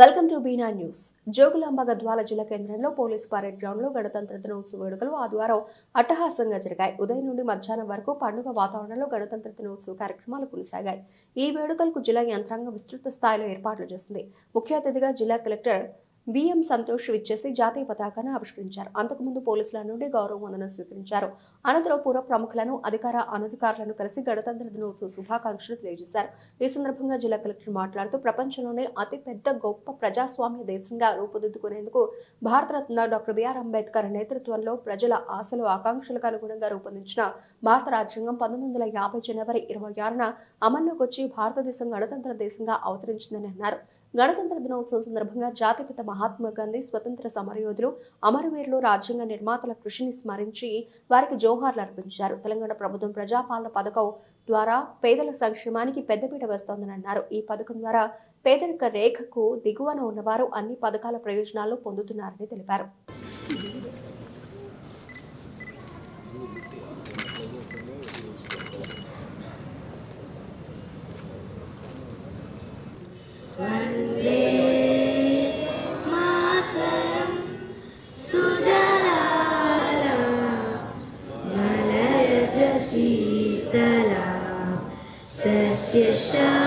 Welcome to Beena news. Jogulamba Gadwal జిల్లా కేంద్రంలో police parade గ్రౌండ్లో గణతంత్ర దినోత్సవ వేడుకలు ఆదివారం అట్టహాసంగా జరిగాయి. ఉదయం నుండి మధ్యాహ్నం వరకు పండుగ వాతావరణంలో గణతంత్ర దినోత్సవ కార్యక్రమాలు కొనసాగాయి. ఈ వేడుకలకు జిల్లా యంత్రాంగం విస్తృత స్థాయిలో ఏర్పాట్లు చేసింది. ముఖ్య అతిథిగా జిల్లా కలెక్టర్ బిఎం సంతోష్ విచ్చేసి జాతీయ పతాకాన్ని ఆవిష్కరించారు. అంతకుముందు పోలీసుల నుండి గౌరవ వందనం స్వీకరించారు. అనంతరం పూర్వ ప్రముఖులను అధికార అనధికారులను కలిసి గణతంత్ర దినోత్సవ శుభాకాంక్షలు తెలియజేశారు. ఈ సందర్భంగా జిల్లా కలెక్టర్ మాట్లాడుతూ ప్రపంచంలోనే అతిపెద్ద గొప్ప ప్రజాస్వామ్య దేశంగా రూపుదిద్దుకునేందుకు Bharat Ratna doctor B R Ambedkar నేతృత్వంలో ప్రజల ఆశలు ఆకాంక్షలకు అనుగుణంగా రూపొందించిన భారత రాజ్యాంగం పంతొమ్మిది వందల యాభై జనవరి ఇరవై ఆరున అమల్లోకి వచ్చి భారతదేశం గణతంత్ర దేశంగా అవతరించిందని అన్నారు. గణతంత్ర దినోత్సవం సందర్భంగా జాతిపిత మహాత్మా గాంధీ స్వతంత్ర సమరయోధులు అమరవీరులు రాజ్యాంగ నిర్మాతల కృషిని స్మరించి వారికి జోహార్లు అర్పించారు. తెలంగాణ ప్రభుత్వం ప్రజాపాలన పథకం ద్వారా పేదల సంక్షేమానికి పెద్దపీట వేస్తోందని అన్నారు. ఈ పథకం ద్వారా పేదరిక రేఖకు దిగువన ఉన్నవారు అన్ని పథకాల ప్రయోజనాలు పొందుతున్నారని తెలిపారు. शीतला सस्यश्यामला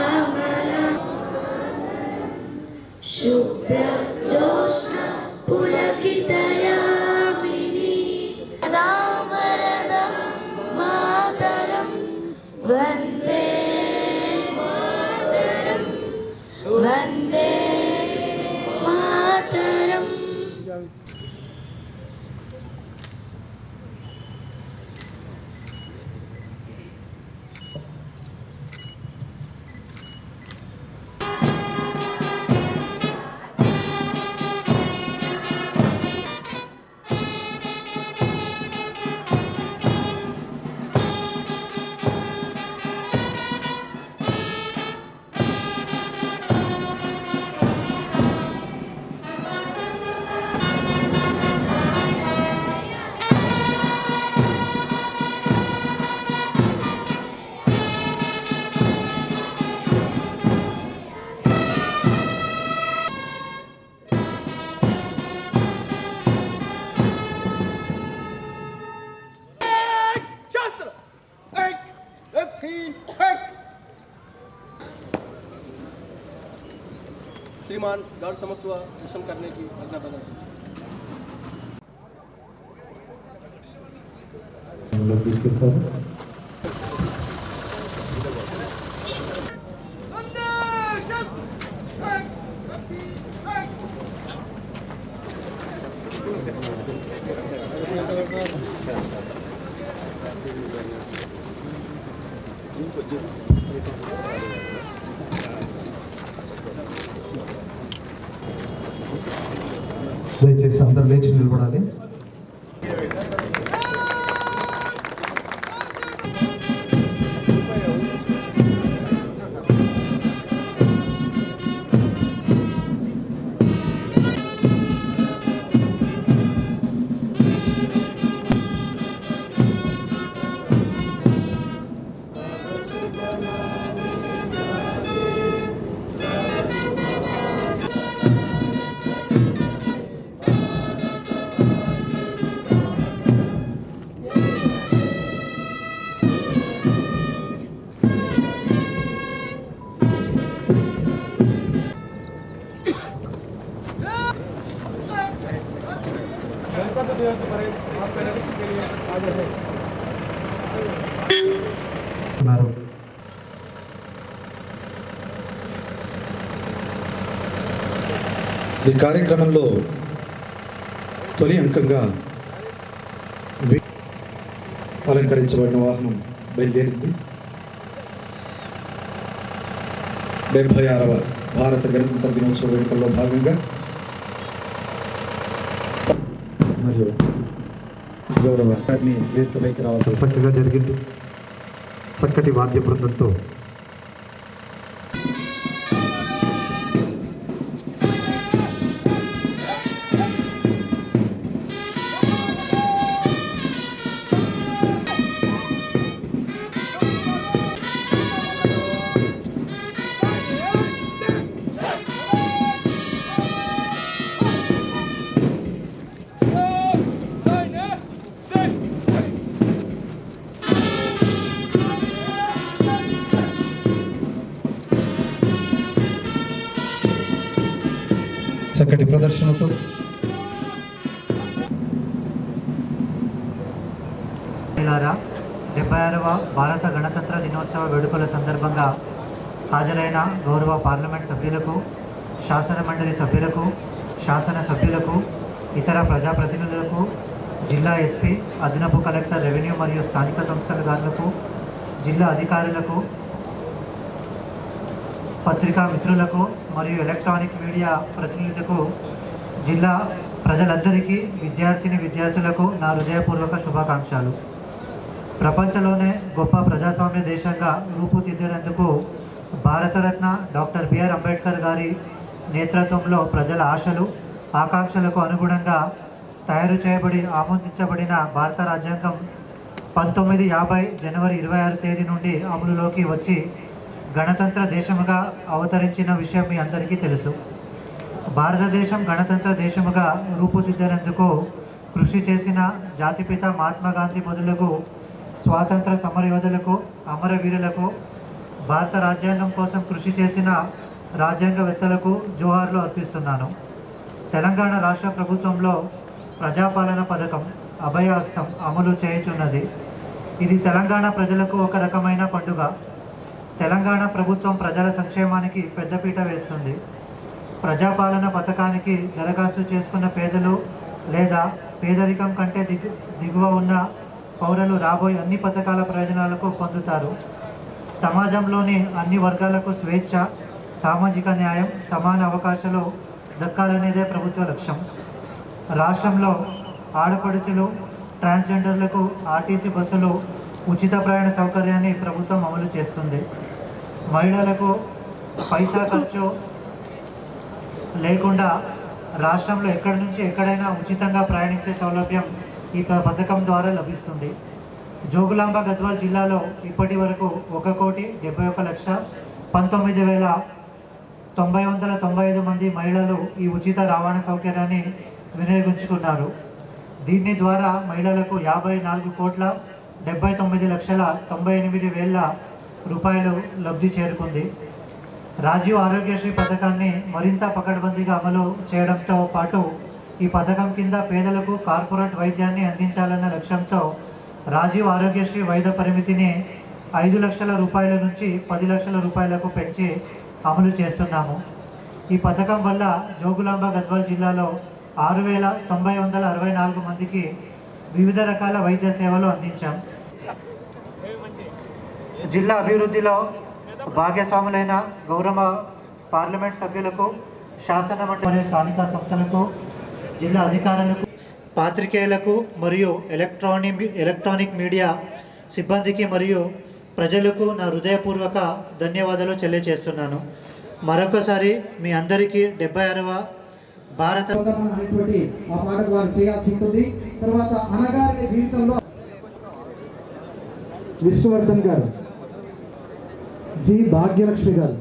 श्रीमान गौर समत्व दर्शन करने की आज्ञा प्रदान की Thank you. దయచేసి అందరు లేచి నిలబడాలి. ఈ కార్యక్రమంలో తొలి అంకంగా అలంకరించబడిన వాహనం బయలుదేరింది. డెబ్బై ఆరవ భారత గణతంత్ర దినోత్సవ వేడుకల్లో భాగంగా మరియు గౌరవ గారిని వేదికపైకి రావాల్సి చక్కగా జరిగింది చక్కటి వాద్య బృందంతో చక్కటి ప్రదర్శనతో. డెబ్బై ఆరవ భారత గణతంత్ర దినోత్సవ వేడుకల సందర్భంగా హాజరైన గౌరవ పార్లమెంట్ సభ్యులకు శాసన మండలి సభ్యులకు శాసన సభ్యులకు ఇతర ప్రజాప్రతినిధులకు జిల్లా ఎస్పీ అదనపు కలెక్టర్ రెవెన్యూ మరియు స్థానిక సంస్థల గారులకు జిల్లా అధికారులకు పత్రికా మిత్రులకు మరియు ఎలక్ట్రానిక్ మీడియా ప్రతినిధులకు జిల్లా ప్రజలందరికీ విద్యార్థిని విద్యార్థులకు నా హృదయపూర్వక శుభాకాంక్షలు. ప్రపంచంలోనే గొప్ప ప్రజాస్వామ్య దేశంగా రూపుదిద్దేందుకు Bharat Ratna doctor B R Ambedkar గారి నేతృత్వంలో ప్రజల ఆశలు ఆకాంక్షలకు అనుగుణంగా తయారు చేయబడి ఆమోదించబడిన భారత రాజ్యాంగం పంతొమ్మిది యాభై జనవరి ఇరవై ఆరు తేదీ నుండి అమలులోకి వచ్చి గణతంత్ర దేశముగా అవతరించిన విషయం మీ అందరికీ తెలుసు. భారతదేశం గణతంత్ర దేశముగా రూపుదిద్దేందుకు కృషి చేసిన జాతిపిత మహాత్మా గాంధీ మొదలగు స్వాతంత్ర సమరయోధులకు అమరవీరులకు భారత రాజ్యాంగం కోసం కృషి చేసిన రాజ్యాంగవేత్తలకు జోహార్లు అర్పిస్తున్నాను. తెలంగాణ రాష్ట్ర ప్రభుత్వంలో ప్రజాపాలన పథకం అభయహస్తం అమలు చేయుచున్నది. ఇది తెలంగాణ ప్రజలకు ఒక రకమైన పండుగ. తెలంగాణ ప్రభుత్వం ప్రజల సంక్షేమానికి పెద్దపీట వేస్తుంది. ప్రజాపాలన పథకానికి దరఖాస్తు చేసుకున్న పేదలు లేదా పేదరికం కంటే దిగు దిగువ ఉన్న పౌరులు రాబోయే అన్ని పథకాల ప్రయోజనాలకు పొందుతారు. సమాజంలోని అన్ని వర్గాలకు స్వేచ్ఛ సామాజిక న్యాయం సమాన అవకాశాలు దక్కాలనేదే ప్రభుత్వ లక్ష్యం. రాష్ట్రంలో ఆడపడుచులు ట్రాన్స్జెండర్లకు ఆర్టీసీ బస్సులు ఉచిత ప్రయాణ సౌకర్యాన్ని ప్రభుత్వం అమలు చేస్తుంది. మహిళలకు పైసా ఖర్చు లేకుండా రాష్ట్రంలో ఎక్కడి నుంచి ఎక్కడైనా ఉచితంగా ప్రయాణించే సౌలభ్యం ఈ పథకం ద్వారా లభిస్తుంది. జోగులాంబ గద్వాల్ జిల్లాలో ఇప్పటి వరకు ఒక కోటి డెబ్బై ఒక లక్ష పంతొమ్మిది వేల తొంభై వందల తొంభై ఐదు మంది మహిళలు ఈ ఉచిత రవాణా సౌకర్యాన్ని వినియోగించుకున్నారు. దీని ద్వారా మహిళలకు యాభై నాలుగు కోట్ల డెబ్బై తొమ్మిది లక్షల తొంభై ఎనిమిది వేల రూపాయలు లబ్ధి చేరుకుంది. రాజీవ్ ఆరోగ్యశ్రీ పథకాన్ని మరింత పకడ్బందీగా అమలు చేయడంతో పాటు ఈ పథకం కింద పేదలకు కార్పొరేట్ వైద్యాన్ని అందించాలన్న లక్ష్యంతో రాజీవ్ ఆరోగ్యశ్రీ వైద్య పరిమితిని ఐదు లక్షల రూపాయల నుంచి పది లక్షల రూపాయలకు పెంచి అమలు చేస్తున్నాము. ఈ పథకం వల్ల జోగులాంబ గద్వాల్ జిల్లాలో ఆరు వేల తొంభై వందల అరవై నాలుగు మందికి వివిధ రకాల వైద్య సేవలు అందించాం. జిల్లా అభివృద్ధిలో భాగస్వాములైన గౌరవ పార్లమెంట్ సభ్యులకు శాసన మండలి మరియు స్థానిక సంస్థలకు జిల్లా అధికారులకు పాత్రికేయులకు మరియు ఎలక్ట్రానిక్ ఎలక్ట్రానిక్ మీడియా సిబ్బందికి మరియు ప్రజలకు నా హృదయపూర్వక ధన్యవాదాలు తెలియజేస్తున్నాను. మరొకసారి మీ అందరికీ డెబ్బై ఆరవ భారత విష్ణువర్ధన్ గారు. జి భాగ్యలక్ష్మి గారు